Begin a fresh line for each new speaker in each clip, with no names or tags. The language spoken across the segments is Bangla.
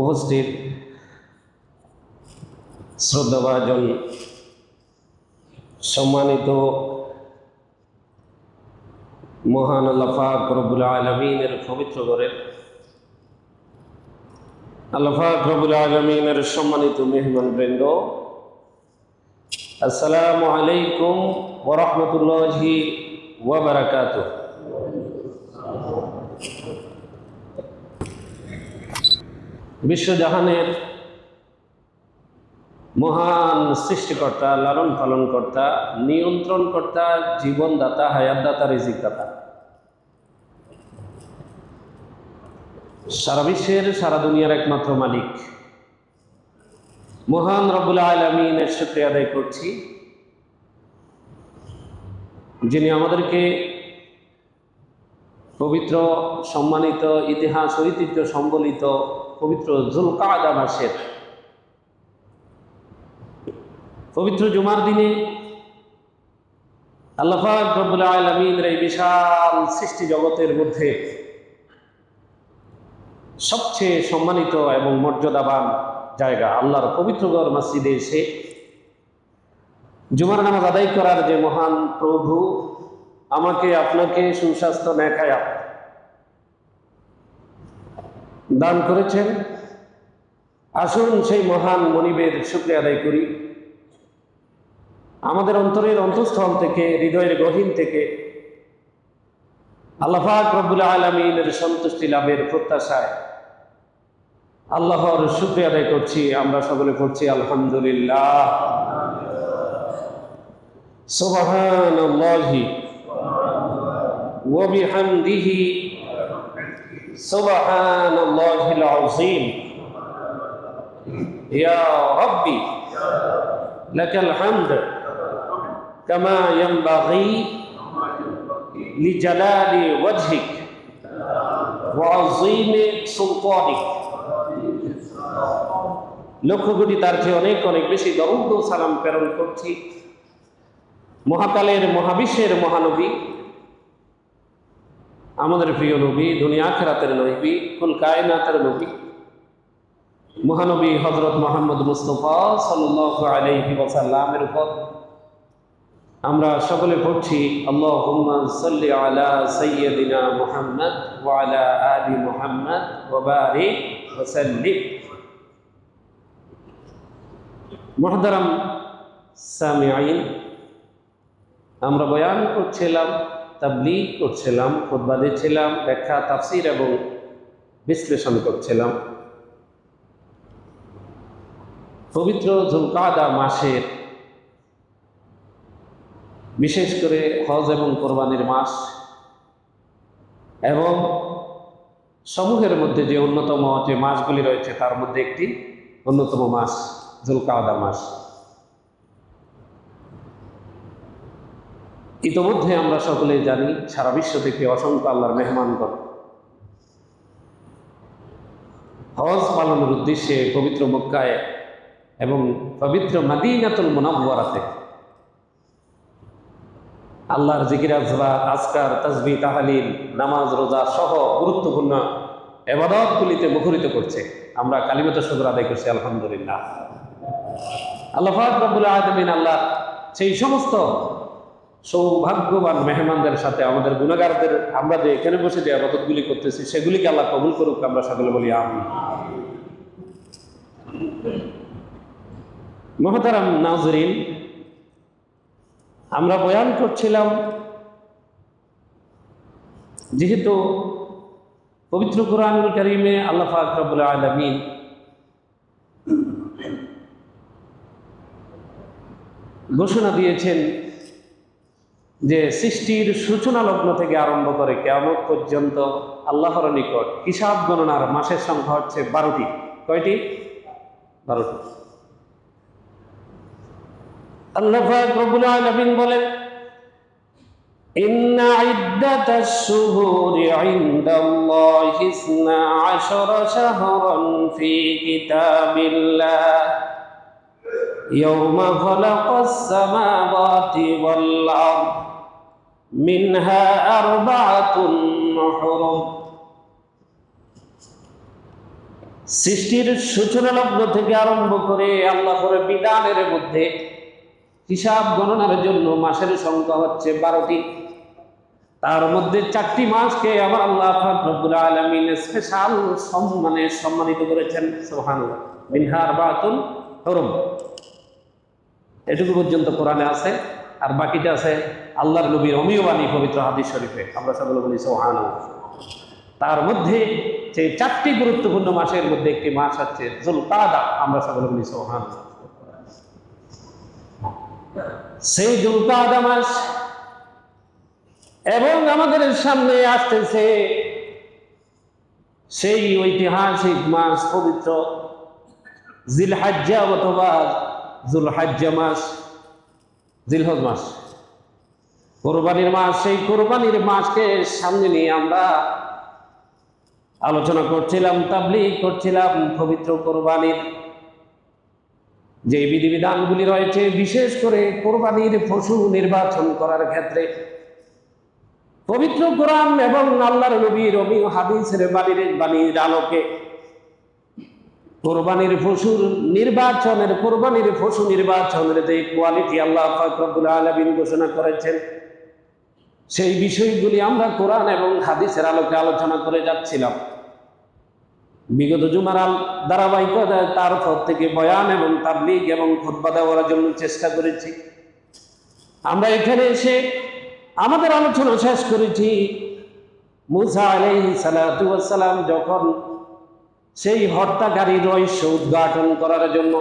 উপস্থিত। শ্রদ্ধাভাজন সম্মানিত মহান আল্লাফাক রবুল আলমিনের পবিত্র ঘরের আল্লাফাক রবুল আলমিনের সম্মানিত মেহমান বৃন্দ, আসসালামু আলাইকুম ওরহমতুল্লাহি ওয়াবারাকাত বিশ্বজাহানের মহান সৃষ্টিকর্তা, লালন পালনকর্তা, নিয়ন্ত্রণকর্তা, জীবনদাতা, হায়াতদাতা, রিজিকদাতা। সারা বিশ্বের, সারা দুনিয়ার একমাত্র মালিক। মহান রবুল আলমিনের শুক্রিয়া আদায় করছি। যিনি আমাদেরকে পবিত্র, সম্মানিত, ইতিহাস ঐতিহ্য সম্বলিত পবিত্র জুলকাদা মাসের পবিত্র জুমার দিনে আলমিনের এই বিশাল সৃষ্টি জগতের মধ্যে সবচেয়ে সম্মানিত এবং মর্যাদাবান জায়গা আল্লাহর পবিত্রগড় মসজিদে এসে জুমার নামাজ আদায় করার যে মহান প্রভু, আমাকে, আপনাকে সুস্বাস্থ্য নেখায়া দান করেছেন। আসুন সেই মহান মনিবের শুক্রিয়া আদায় করি। আমাদের অন্তরের অন্তঃস্থল থেকে, হৃদয়ের গহীন থেকে আল্লাহাক রবুল আলমিনের সন্তুষ্টি লাভের প্রত্যাশায় আল্লাহর শুক্রিয়া আদায় করছি। আমরা সকলে করছি আলহামদুলিল্লাহ। সোবাহান سبحان الله العظيم يا ربي لك الحمد كما ينبغي لجلال وجهك وعظيم سلطانك লক্ষ কোটি তার চেয়ে অনেক অনেক বেশি দরুদ ও সালাম প্রেরণ করছি মহাকালের মহাবিশ্বের মহানবী আমাদের প্রিয় নবী, দুনিয়া খেরাতের নবী, কুল কায়নাতের নবী। মহানবী হজরত মোহাম্মদ মুস্তফা সাল্লাহ আলাইহি ওয়াসাল্লামের উপর আমরা সকলে পড়ছি আল্লাহ সাল্লি আলা সৈয়দিনা মুহাম্মদ ওয়ালা আলি মুহাম্মদ ওবারি ওসাল্লিম মহদারাম সামিআইন আমরা বয়ান করছিলাম তাবলিগ করছিলাম, খুতবা দিচ্ছিলাম, ব্যাখ্যা, তাফসির এবং বিশ্লেষণ করছিলাম। পবিত্র জুলকাদা মাসের বিশেষ করে হজ এবং কোরবানির মাস এবং সমূহের মধ্যে যে অন্যতম যে মাসগুলি রয়েছে, তার মধ্যে একটি অন্যতম মাস জুলকাদা মাস। ইতোমধ্যে আমরা সকলে জানি, সারা বিশ্ব থেকে অসংখ্য আল্লাহর মেহমানগণ। হজ পালনের উদ্দেশ্যে পবিত্র মক্কায় এবং পবিত্র মাদিনাতুল মোনাব্বরাতে আল্লাহর জিকির আজবা আজকার তাজবি তাহালিল, নামাজ, রোজা সহ গুরুত্বপূর্ণ এবাদতগুলিতে মুখরিত করছে। আমরা কালিমত সদর আদায় করছি, আলহামদুলিল্লাহ। আল্লাহ আদমিন আল্লাহ সেই সমস্ত সৌভাগ্যবান মেহমানদের সাথে আমাদের গুণাগারদের, আমরা যে এখানে বসে যে আবাদতগুলি করতেছি, সেগুলিকে আল্লাহ কবুল করুক, আমরা সকলে বলি আমি মহতারাম নাজরিন, আমরা বয়ান করছিলাম, যেহেতু পবিত্র কোরআন করিমে আল্লাহ ফাকরাবুল আলমিন ঘোষণা দিয়েছেন যে সৃষ্টির সূচনা লগ্ন থেকে আরম্ভ করে কেমন পর্যন্ত আল্লাহর নিকট হিসাব গণনার মাসের সংখ্যা হচ্ছে বারোটি কয়টি বারোটি আল্লাহ রবুল আলমিন বলেন إن عدة الشهور عند الله اثنا عشر شهرا في كتاب الله يوم خلق السماوات والأرض منها أربعة حرم সৃষ্টির সূচনা লগ্ন থেকে আরম্ভ করে আল্লাহর বিধানের মধ্যে হিসাব গণনার জন্য মাসের সংখ্যা হচ্ছে বারোটি তার মধ্যে চারটি মাসকে আমার আল্লাহ পাক রব্বুল আলামিন স্পেশাল সম্মানে সম্মানিত করেছেন সুবহানাল্লাহ মিনহার বাতুল হরম এটুকু পর্যন্ত কোরআনে আছে আর বাকিটা আছে আল্লাহর নবীর অমীয় পবিত্র হাদিস শরীফে। আমরা সকলে বলি, সুবহানাল্লাহ। তার মধ্যে যে চারটি গুরুত্বপূর্ণ মাসের মধ্যে একটি মাস হচ্ছে জুলকাদা, আমরা সকলে বলি সোহান সেই জুলকাদা মাস এবং আমাদের সামনে আসতেছে সেই ঐতিহাসিক মাস পবিত্র জিলহাজ্জা অথবা জুলহাজ্জা মাস। জিলহজ মাস। কোরবানির মাস, সেই কোরবানির মাসকে সামনে নিয়ে আমরা আলোচনা করছিলাম, তাবলিগ করছিলাম পবিত্র কোরবানির। যে বিধিবিধানগুলি রয়েছে, বিশেষ করে কোরবানির পশু নির্বাচন করার ক্ষেত্রে। পবিত্র কোরআন এবং আল্লাহর নবী রবি হাদিসের বাণীর বাণীর আলোকে কোরবানির পশুর নির্বাচনের, কোরবানির পশু নির্বাচনের যে কোয়ালিটি আল্লাহ ফাকরুল আলমিন ঘোষণা করেছেন, সেই বিষয়গুলি আমরা কোরআন এবং হাদিসের আলোকে আলোচনা করে যাচ্ছিলাম। বিগত জুমার আল ধারাবাহিকতায় তার পর থেকে বয়ান এবং তাবলিগ এবং খোদ্া দেওয়ার জন্য চেষ্টা করেছি। আমরা এখানে এসে আমাদের আলোচনা শেষ করেছি। মুসা আলাই সালাম যখন সেই হত্যাকারী রহস্য উদ্ঘাটন করার জন্য।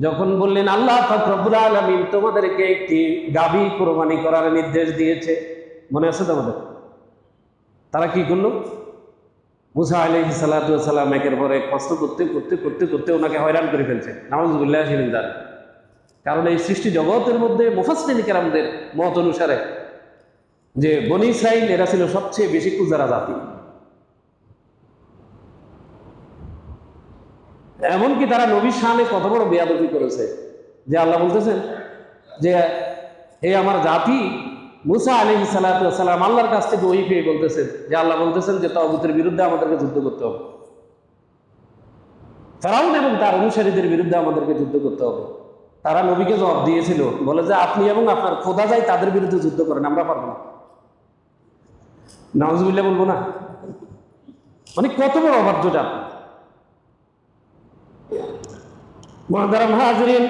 যখন বললেন, আল্লাহ ফখরবুল আলমিন তোমাদেরকে একটি গাভী কোরবানি করার নির্দেশ দিয়েছে। মনে আছে তোমাদের? তারা কি করল? মুসা আলি সাল্লাম একের পরে কষ্ট করতে করতে করতে করতে ওনাকে হয়রান করে ফেলছে। নামাজুল্লাহ হিমিন্দার কারণ এই সৃষ্টি জগতের মধ্যে মুফাসলিন কেরামদের মত অনুসারে যে বনি ইসরাইল এরা ছিল সবচেয়ে বেশি কুজারা জাতি। এমনকি তারা নবীর সামনে কত বড় বেয়াদবি করেছে যে আল্লাহ বলতেছেন যে, হে আমার জাতি, মুসা আলী সালাতাম আল্লাহর কাছ থেকে ওই পেয়ে বলতেছেন। যে আল্লাহ বলতেছেন যে তবুতের বিরুদ্ধে আমাদেরকে যুদ্ধ করতে হবে। ফেরাউন এবং তার অনুসারীদের বিরুদ্ধে আমাদেরকে যুদ্ধ করতে হবে। তারা নবীকে জবাব দিয়েছিল, বলে যে, আপনি এবং আপনার খোদা যাই তাদের বিরুদ্ধে যুদ্ধ করেন, আমরা পারব না। নওয়াজবিল্লা বলব না। মানে কত বড় অবাধ্য জাত মহাদারাম হাজরিন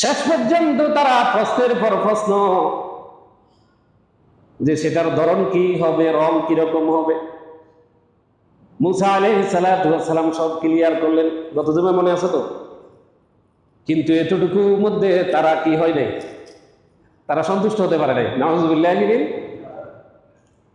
শেষ পর্যন্ত তারা প্রশ্নের পর প্রশ্ন যে সেটার ধরন কি হবে, রং কীরকম হবে? মুসা আলহ সালাম সব ক্লিয়ার করলেন। গত জমে মনে আছে তো? কিন্তু এতটুকু মধ্যে তারা কি হয় নাই? তারা সন্তুষ্ট হতে পারে নাই। নওয়াজুল্লাহ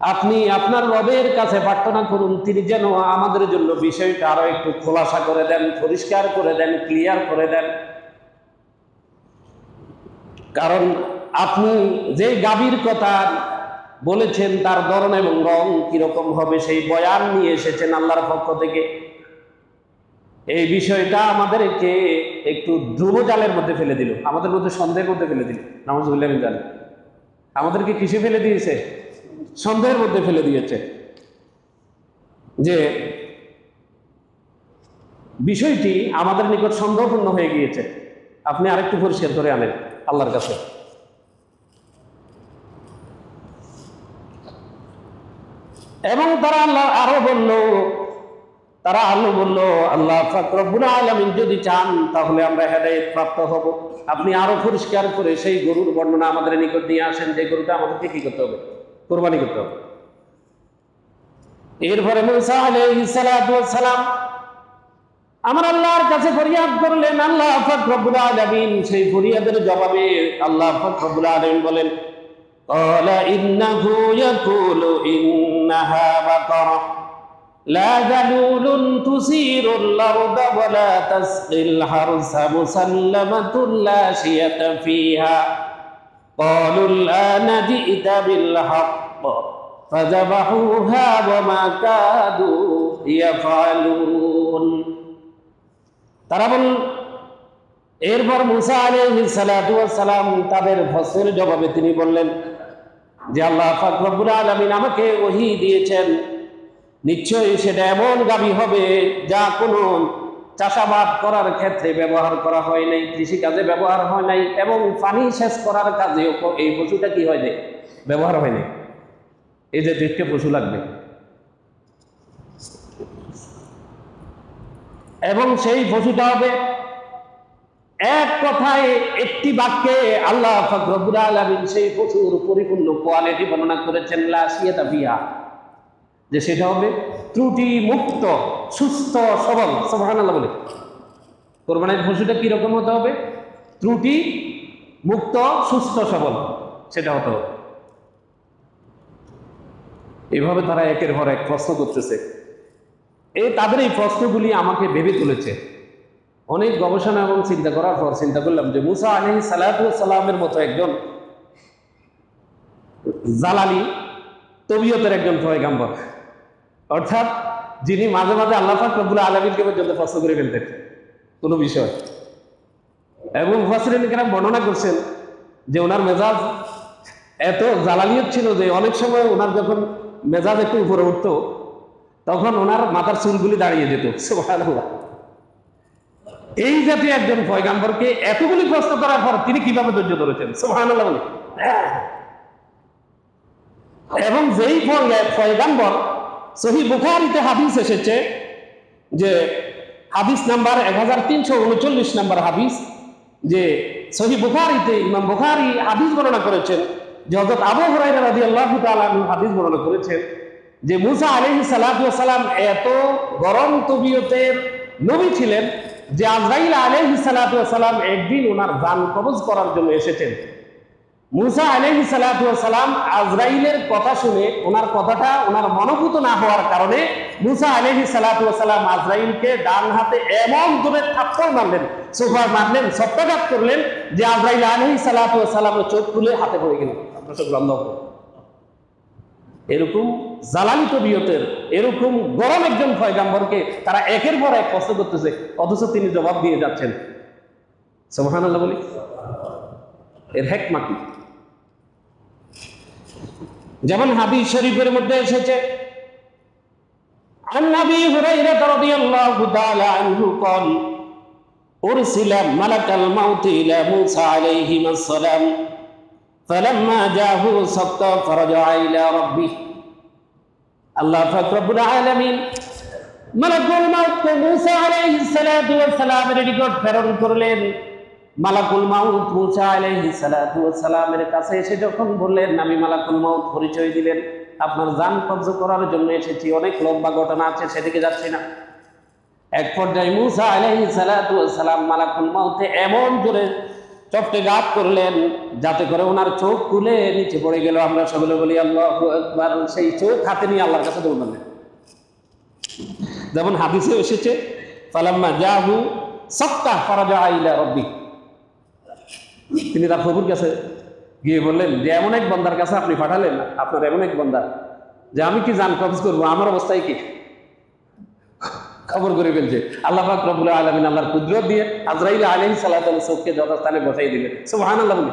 আপনি আপনার রবের কাছে প্রার্থনা করুন, তিনি যেন আমাদের জন্য বিষয়টা আরও একটু খোলাসা করে দেন, পরিষ্কার করে দেন ক্লিয়ার করে দেন। কারণ আপনি যে গাভীর কথা বলেছেন, তার ধরন এবং রং কীরকম হবে, সেই বয়ান নিয়ে এসেছেন আল্লাহর পক্ষ থেকে। এই বিষয়টা আমাদেরকে একটু ধ্রুবজালের মধ্যে ফেলে দিল, আমাদের মধ্যে সন্দেহের মধ্যে ফেলে দিল। নামাজ আমাদেরকে কিসে ফেলে দিয়েছে? সন্দেহের মধ্যে ফেলে দিয়েছে। যে বিষয়টি আমাদের নিকট সন্দেহপূর্ণ হয়ে গিয়েছে। আপনি আরেকটু পরিষ্কার করে আনেন আল্লাহর কাছে। এবং তারা আল্লাহ আরও বলল, তারা আলো বলল, আল্লাহ আলমিন যদি চান, তাহলে আমরা হেদায়ত প্রাপ্ত হব। আপনি আরও পরিষ্কার করে সেই গরুর বর্ণনা আমাদের নিকট নিয়ে আসেন, যে গরুটা আমাদেরকে কি করতে হবে? কোরবানি করতে হবে এরপরে মুসা আলাইহিস সালাম আমার আল্লাহর কাছে ফরিয়াদ করলেন আল্লাহ ফাকরবুল আলামিন সেই ফরিয়াদের জবাবে আল্লাহ ফাকরবুল আলামিন বলেন قال إنه يقول إنها بقرة لا ذلول تثير الأرض ولا تسقي الحرث مسلمة لا شية فيها قالوا الآن جئت بالحق فذبحوها وما كادوا يفعلون তারা বল এরপর মুসা আলাইহিস সালাতু ওয়াস সালাম তাদের ফসলের জবাবে তিনি বললেন যে আল্লাহ পাক রব্বুল আলামিন আমাকে ওহী দিয়েছেন নিশ্চয়ই সেটা এমন গাবি হবে যা কোনো চাষাবাদ করার ক্ষেত্রে ব্যবহার করা হয় নাই, কৃষিকাজে ব্যবহার হয় নাই, এবং পানি সেচ করার কাজেও এই পশুটা কি হয় নাই ব্যবহার হয় নাই। এই যে দেখতে পশু লাগবে। এবং সেই পশুটা হবে এক কথায় একটি বাক্যে আল্লাহ ফকরবুল আলমিন সেই পশুর পরিপূর্ণ কোয়ালিটি বর্ণনা করেছেন লাসিয়াতা বিয়া যে সেটা হবে ত্রুটি মুক্ত সুস্থ, সবল সবহান আল্লাহ বলে। কোরবানির পশুটা কীরকম হতে হবে? ত্রুটি মুক্ত সুস্থ, সবল, সেটা হতে হবে। এইভাবে তারা একের পর এক প্রশ্ন করতেছে। এই তাদের এই প্রশ্নগুলি আমাকে ভেবে তুলেছে। অনেক গবেষণা এবং চিন্তা করার পর চিন্তা করলাম যে মুসা আলহি সালামের মতো একজন জালালি তবিয়তের একজন পয়গাম্বর। অর্থাৎ যিনি মাঝে মাঝে আল্লাহ ফাকরুল আলমিনকে পর্যন্ত প্রশ্ন করে ফেলতেন। কোনো বিষয়। এবং ফাসরিন কেরাম বর্ণনা করছেন যে ওনার মেজাজ এত জ্বালালিয়ত ছিল যে অনেক সময় ওনার যখন মেজাজ একটু উপরে উঠতো, তখন ওনার মাথার চুলগুলি দাঁড়িয়ে যেত। এই জাতীয় একজন পয়গাম্বরকে এতগুলি প্রশ্ন করার পর তিনি কীভাবে ধৈর্য ধরেছেন? বলে। হ্যাঁ। এবং যেই পয়গাম্বর সহি বুখারিতে হাদিস এসেছে যে হাদিস নাম্বার এক হাজার তিনশো উনচল্লিশ নাম্বার হাদিস যে সহি বুখারিতে ইমাম বুখারি হাদিস বর্ণনা করেছেন, যে হজরত আবু হুরাইরা তাআলা আনহু হাদিস বর্ণনা করেছেন যে মুসা সালাতু সালাম এত গরম তবিয়তের নবী ছিলেন যে আজরাইল সালাতু সালাম একদিন ওনার জান কবজ করার জন্য এসেছেন। মুসা আলহি সালাম আজরাইলের কথা শুনে, ওনার কথাটা ওনার মনোভূত না হওয়ার কারণে মুসা আলহি সালাম আজরাইলকে ডান হাতে এমন দূরে থাপ্পড় মারলেন সোফার মারলেন সপ্তাঘাত করলেন যে আজরাইল আলহি সালামের চোখ খুলে হাতে পড়ে গেল। আপনার চোখ বন্ধ এরকম জালালি তবিয়তের, এরকম গরম একজন পয়গাম্বরকে তারা একের পর এক কষ্ট করতেছে, অথচ তিনি জবাব দিয়ে যাচ্ছেন। সোহান বলি। এর হেকমা কি? যেমন হাদিস শরীফের মধ্যে এসেছে عن ابي هريره رضي الله تعالى عنه قال ارسل ملك الموت الى موسى عليه السلام فلما جاءه صدق فرجع الى ربه আল্লাহ পাক রব্বুল আলামিন মালাকুল মাউত মুসা আলাইহিস সালাতু ওয়াস সালামের নিকট প্রেরণ করলেন মালাকুল মাউত মুসা আলাইহিস সালাতু সালামের কাছে এসে যখন বললেন, আমি মালাকুল মাউত পরিচয় দিলেন, আপনার জান কবজ করার জন্য এসেছি, অনেক লম্বা ঘটনা আছে, সেদিকে যাচ্ছি না। এক পর্যায়ে মুসা আলাইহিস সালাতু সালাম মালাকুল মাউতে এমন জোরে চপটে গাত করলেন, যাতে করে ওনার চোখ খুলে নিচে পড়ে গেল। আমরা সকলে বলি, আল্লাহ একবার সেই চোখ হাতে নিয়ে আল্লাহর কাছে দৌড়ালেন যেমন হাদিসে এসেছে, ফালাম্মা জাহু সত্তা ফারাজা আইলা রব্বি তিনি তার প্রভুর কাছে গিয়ে বললেন, যে এমন এক বন্দার কাছে আপনি পাঠালেন, আপনার এমন এক বন্দার যে আমি কি জান কবজ করব? আমার অবস্থায় কি? খবর করে ফেলছে। আল্লাহ পাক আলমিন আল্লাহর কুদরত দিয়ে আজরাইল আলাইহিস সাল্লাহ চোখকে যথাস্থানে বসাই দিলেন। সুবহানাল্লাহ বলে।